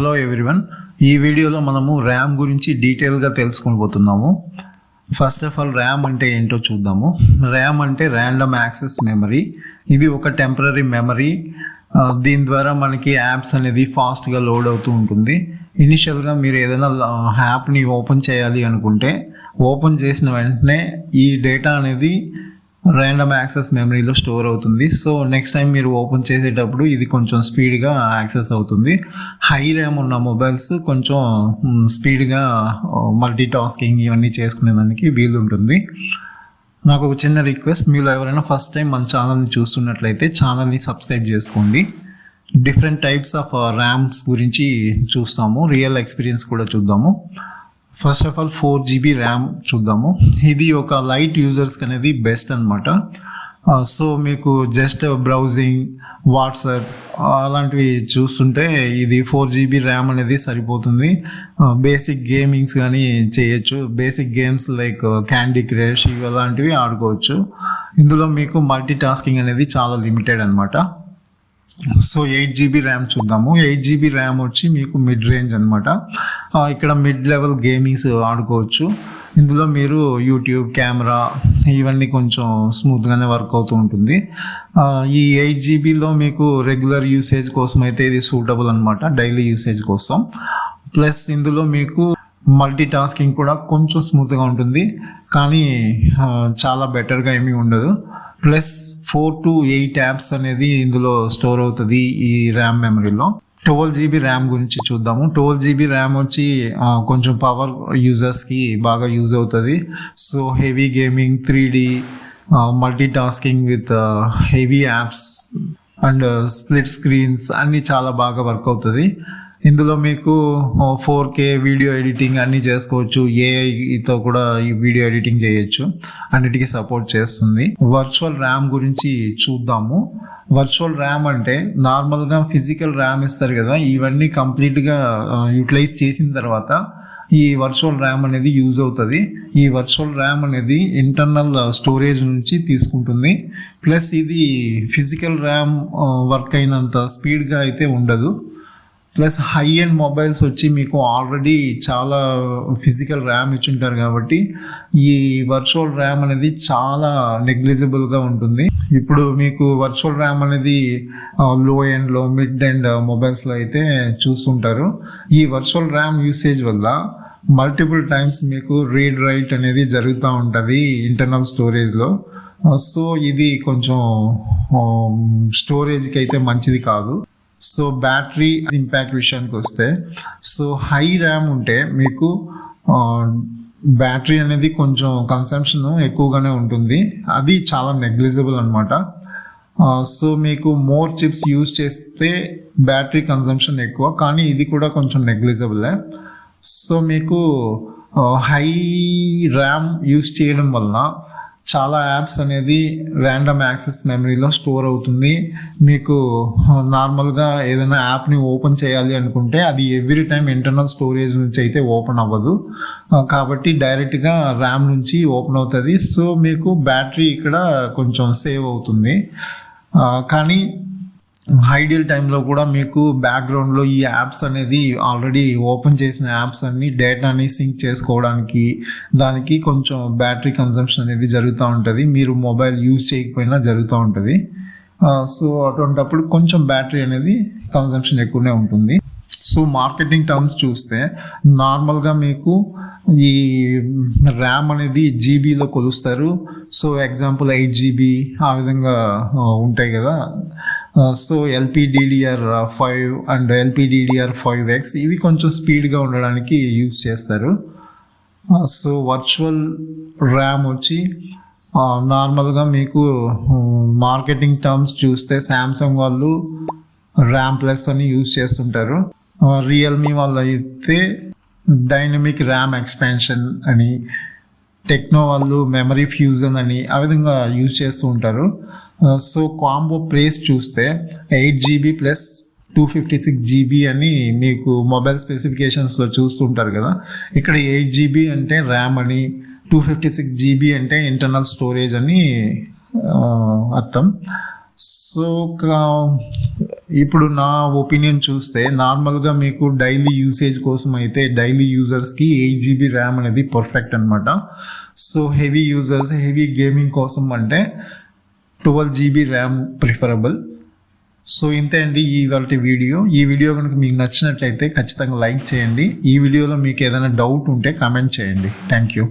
Hello everyone ఈ వీడియోలో మనము ర్యామ్ గురించి డీటెయిల్గా తెలుసుకోబోతున్నాము ఫస్ట్ ఆఫ్ ఆల్ ర్యామ్ అంటే ఏంటో చూద్దాము. ర్యామ్ అంటే ర్యాండమ్ యాక్సెస్ మెమరీ ఇది ఒక టెంపరీ మెమరీ దీని ద్వారా మనకి యాప్స్ అనేది ఫాస్ట్గా లోడ్ అవుతూ ఉంటుంది. ఇనిషియల్గా మీరు ఏదైనా యాప్ని ఓపెన్ చేయాలి అనుకుంటే ఓపెన్ చేసిన వెంటనే ఈ డేటా అనేది ర్యాండమ్ యాక్సెస్ మెమరీలో స్టోర్ అవుతుంది. సో నెక్స్ట్ టైం మీరు ఓపెన్ చేసేటప్పుడు ఇది కొంచెం స్పీడ్గా యాక్సెస్ అవుతుంది. హై ర్యామ్ ఉన్న మొబైల్స్ కొంచెం స్పీడ్గా మల్టీ టాస్కింగ్ ఇవన్నీ చేసుకునేదానికి వీలు ఉంటుంది. నాకు ఒక చిన్న రిక్వెస్ట్ మీరు ఎవరైనా ఫస్ట్ టైం మన ఛానల్ని చూస్తున్నట్లయితే ఛానల్ని సబ్స్క్రైబ్ చేసుకోండి. డిఫరెంట్ టైప్స్ ఆఫ్ ర్యామ్స్ గురించి చూస్తాము. రియల్ ఎక్స్పీరియన్స్ కూడా చూద్దాము. First of all four GB RAM చూద్దాము. ఇది ఒక లైట్ యూజర్స్కి అనేది బెస్ట్ అనమాట సో మీకు జస్ట్ బ్రౌజింగ్ వాట్సాప్ అలాంటివి చూస్తుంటే ఇది ఫోర్ జీబీ ర్యామ్ అనేది సరిపోతుంది. బేసిక్ గేమింగ్స్ కానీ చేయొచ్చు. Basic games like Candy Crush ఇవి అలాంటివి ఆడుకోవచ్చు. ఇందులో మీకు మల్టీ టాస్కింగ్ అనేది చాలా లిమిటెడ్ అనమాట సో ఎయిట్ జీబీ ర్యామ్ చూద్దాము. ఎయిట్ జీబీ ర్యామ్ వచ్చి మీకు మిడ్ రేంజ్ అనమాట ఇక్కడ మిడ్ లెవెల్ గేమింగ్స్ ఆడుకోవచ్చు. ఇందులో మీరు యూట్యూబ్ కెమెరా ఇవన్నీ కొంచెం స్మూత్గానే వర్క్ అవుతూ ఉంటుంది. ఈ ఎయిట్ జీబీలో మీకు రెగ్యులర్ యూసేజ్ కోసం అయితే ఇది సూటబుల్ అనమాట డైలీ యూసేజ్ కోసం. ప్లస్ ఇందులో మీకు మల్టీ టాస్కింగ్ కూడా కొంచెం స్మూత్గా ఉంటుంది. కానీ చాలా బెటర్గా ఏమీ ఉండదు. Plus four to eight apps అనేది ఇందులో స్టోర్ అవుతుంది ఈ ర్యామ్ మెమరీలో. ట్వెల్వ్ జీబీ ర్యామ్ గురించి చూద్దాము. ట్వెల్వ్ జీబీ ర్యామ్ వచ్చి కొంచెం పవర్ యూజర్స్కి బాగా యూజ్ అవుతుంది. So heavy gaming three D multitasking with heavy apps and split screens అన్నీ చాలా బాగా వర్క్ అవుతుంది. ఇందులో మీకు ఫోర్ కే వీడియో ఎడిటింగ్ అన్నీ చేసుకోవచ్చు. ఏఐతో కూడా ఈ వీడియో ఎడిటింగ్ చేయొచ్చు. అన్నిటికీ సపోర్ట్ చేస్తుంది. వర్చువల్ ర్యామ్ గురించి చూద్దాము. వర్చువల్ ర్యామ్ అంటే నార్మల్గా ఫిజికల్ ర్యామ్ ఇస్తారు కదా ఇవన్నీ కంప్లీట్గా యూటిలైజ్ చేసిన తర్వాత ఈ వర్చువల్ ర్యామ్ అనేది యూజ్ అవుతుంది. ఈ వర్చువల్ ర్యామ్ అనేది ఇంటర్నల్ స్టోరేజ్ నుంచి తీసుకుంటుంది. ప్లస్ ఇది ఫిజికల్ ర్యామ్ వర్క్ అయినంత స్పీడ్గా అయితే ఉండదు. ప్లస్ హై అండ్ మొబైల్స్ వచ్చి మీకు ఆల్రెడీ చాలా ఫిజికల్ ర్యామ్ ఇచ్చుంటారు కాబట్టి ఈ వర్చువల్ ర్యామ్ అనేది చాలా నెగ్లిజిబుల్గా ఉంటుంది. ఇప్పుడు మీకు వర్చువల్ ర్యామ్ అనేది లో ఎండ్లో మిడ్ అండ్ మొబైల్స్లో అయితే చూస్తుంటారు. ఈ వర్చువల్ ర్యామ్ యూసేజ్ వల్ల మల్టిపుల్ టైమ్స్ మీకు రీడ్ రైట్ అనేది జరుగుతూ ఉంటుంది ఇంటర్నల్ స్టోరేజ్లో సో ఇది కొంచెం స్టోరేజ్కి అయితే మంచిది కాదు. సో బ్యాటరీ ఇంపాక్ట్ విషయానికి వస్తే సో హై ర్యామ్ ఉంటే మీకు బ్యాటరీ అనేది కొంచెం కన్సంప్షన్ ఎక్కువగానే ఉంటుంది. అది చాలా నెగ్లిజిబుల్ అనమాట సో మీకు మోర్ చిప్స్ యూజ్ చేస్తే బ్యాటరీ కన్సంప్షన్ ఎక్కువ కానీ ఇది కూడా కొంచెం నెగ్లిజిబులే సో మీకు హై ర్యామ్ యూజ్ చేయడం వలన చాలా యాప్స్ అనేది ర్యాండమ్ యాక్సెస్ మెమరీలో స్టోర్ అవుతుంది. మీకు నార్మల్గా ఏదైనా యాప్ని ఓపెన్ చేయాలి అనుకుంటే అది ఎవ్రీ టైం ఇంటర్నల్ స్టోరేజ్ నుంచి అయితే ఓపెన్ అవ్వదు. కాబట్టి డైరెక్ట్గా ర్యామ్ నుంచి ఓపెన్ అవుతుంది. సో మీకు బ్యాటరీ ఇక్కడ కొంచెం సేవ్ అవుతుంది. కానీ ఐడియల్ టైంలో కూడా మీకు బ్యాక్గ్రౌండ్లో ఈ యాప్స్ అనేది ఆల్రెడీ ఓపెన్ చేసిన యాప్స్ అన్ని డేటాని సింక్ చేసుకోవడానికి దానికి కొంచెం బ్యాటరీ కన్సంప్షన్ అనేది జరుగుతూ ఉంటుంది. మీరు మొబైల్ యూజ్ చేయకపోయినా జరుగుతూ ఉంటుంది. సో అటువంటప్పుడు కొంచెం బ్యాటరీ అనేది కన్సంప్షన్ ఎక్కువనే ఉంటుంది. సో మార్కెటింగ్ టర్మ్స్ చూస్తే నార్మల్గా మీకు ఈ ర్యామ్ అనేది జీబీలో కొలుస్తారు. సో ఎగ్జాంపుల్ ఎయిట్ జీబీ ఆ విధంగా ఉంటాయి కదా. So LPDDR five and LPDDR five X ఇవి కొంచెం స్పీడ్గా ఉండడానికి యూజ్ చేస్తారు. సో వర్చువల్ ర్యామ్ వచ్చి నార్మల్గా మీకు మార్కెటింగ్ టర్మ్స్ చూస్తే శాంసంగ్ వాళ్ళు ర్యామ్ ప్లస్ అని యూజ్ చేస్తుంటారు. రియల్మీ వాళ్ళు అయితే డైనమిక్ ర్యామ్ ఎక్స్పాన్షన్ అని టెక్నో వాళ్ళు మెమరీ ఫ్యూజన్ అని ఆ విధంగా యూజ్ చేస్తూ ఉంటారు. సో కాంబో ప్రైస్ చూస్తే eight GB plus two fifty six GB అని మీకు మొబైల్ స్పెసిఫికేషన్స్లో చూస్తుంటారు కదా. ఇక్కడ ఎయిట్ జీబీ అంటే ర్యామ్ అని టూ ఫిఫ్టీ సిక్స్ జీబీ అంటే ఇంటర్నల్ స్టోరేజ్ అని అర్థం. సో కా- ఇప్పుడు నా ఒపీనియన్ చూస్తే నార్మల్గా మీకు డైలీ యూసేజ్ కోసం అయితే డైలీ యూజర్స్కి ఎయిట్ జీబీ ర్యామ్ అనేది పర్ఫెక్ట్ అనమాట so heavy users heavy gaming కోసం అంటే twelve GB RAM preferable. So ఇంతే అండి ఇవాళ వీడియో. ఈ వీడియో కనుక మీకు నచ్చినట్లయితే ఖచ్చితంగా లైక్ చేయండి. ఈ వీడియోలో మీకు ఏదైనా డౌట్ ఉంటే కామెంట్ చేయండి. Thank you.